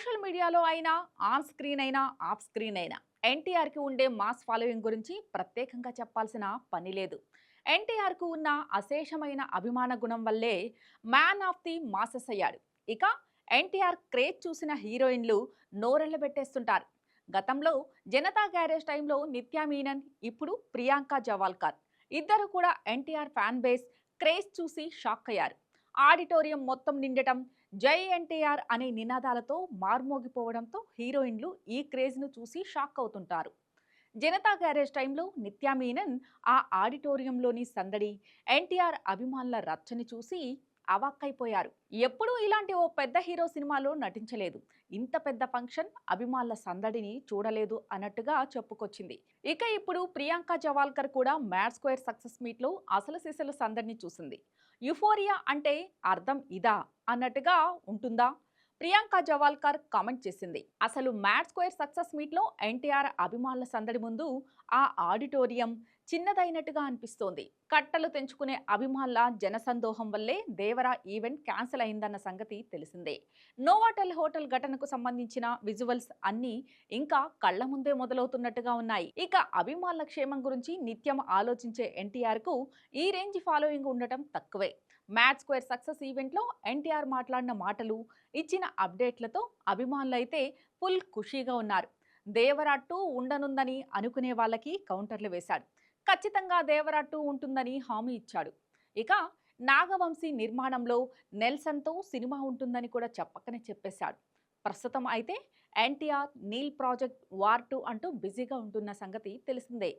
Social మీడియాలో అయినా on screen అయినా ఆఫ్ స్క్రీన్ అయినా ఎన్టీఆర్కి ఉండే మాస్ ఫాలోయింగ్ గురించి ప్రత్యేకంగా చెప్పాల్సిన పని లేదు. ఎన్టీఆర్కు ఉన్న అశేషమైన అభిమాన గుణం వల్లే మ్యాన్ ఆఫ్ ది మాసెస్ అయ్యాడు. ఇక ఎన్టీఆర్ క్రేజ్ చూసిన హీరోయిన్లు నోరెళ్ళబెట్టేస్తుంటారు గతంలో జనతా గ్యారేజ్ టైంలో నిత్యా మీనన్ ఇప్పుడు ప్రియాంక జవాల్కర్. ఇద్దరు కూడా ఎన్టీఆర్ ఫ్యాన్ బేస్ క్రేజ్ చూసి షాక్ అయ్యారు. ఆడిటోరియం మొత్తం నిండటం జై ఎన్టీఆర్ అనే నినాదాలతో మార్మోగిపోవడంతో హీరోయిన్లు ఈ క్రేజ్ను చూసి షాక్ అవుతుంటారు. జనతా గ్యారేజ్ టైంలో నిత్యా మీనన్ ఆ ఆడిటోరియంలోని సందడి ఎన్టీఆర్ అభిమానుల రచ్చని చూసి అవాక్కైపోయారు. ఎప్పుడూ ఇలాంటి ఓ పెద్ద హీరో సినిమాలో నటించలేదు. ఇంత పెద్ద ఫంక్షన్ అభిమానుల సందడిని చూడలేదు అన్నట్టుగా చెప్పుకొచ్చింది. ఇక ఇప్పుడు ప్రియాంక జవాల్కర్ కూడా మ్యాడ్ స్క్వేర్ సక్సెస్ మీట్లో అసలు సిసలు సందడిని చూసింది. యుఫోరియా అంటే అర్థం ఇదా అన్నట్టుగా ఉంటుందా? ప్రియాంక జవాల్కర్ కామెంట్ చేసింది. అసలు మ్యాడ్ స్క్వేర్ సక్సెస్ మీట్లో ఎన్టీఆర్ అభిమానుల సందడి ముందు ఆ ఆడిటోరియం చిన్నదైనట్టుగా అనిపిస్తోంది. కట్టలు తెంచుకునే అభిమానుల జనసందోహం వల్లే దేవరా ఈవెంట్ క్యాన్సిల్ అయిందన్న సంగతి తెలిసిందే. నోవాటెల్ హోటల్ ఘటనకు సంబంధించిన విజువల్స్ అన్నీ ఇంకా కళ్ళ ముందే మొదలవుతున్నట్టుగా ఉన్నాయి. ఇక అభిమానుల క్షేమం గురించి నిత్యం ఆలోచించే ఎన్టీఆర్కు ఈ రేంజ్ ఫాలోయింగ్ ఉండటం తక్కువే. మ్యాచ్ స్క్వేర్ సక్సెస్ ఈవెంట్లో ఎన్టీఆర్ మాట్లాడిన మాటలు ఇచ్చిన అప్డేట్లతో అభిమానులైతే ఫుల్ ఖుషీగా ఉన్నారు. దేవరాట్టు ఉండనుందని అనుకునే వాళ్ళకి కౌంటర్లు వేశాడు. ఖచ్చితంగా దేవరా టూ ఉంటుందని హామీ ఇచ్చాడు. ఇక నాగవంశీ నిర్మాణంలో నెల్సన్తో సినిమా ఉంటుందని కూడా చెప్పకనే చెప్పేశాడు. ప్రస్తుతం అయితే NTR Neel project war two అంటూ బిజీగా ఉంటున్న సంగతి తెలిసిందే.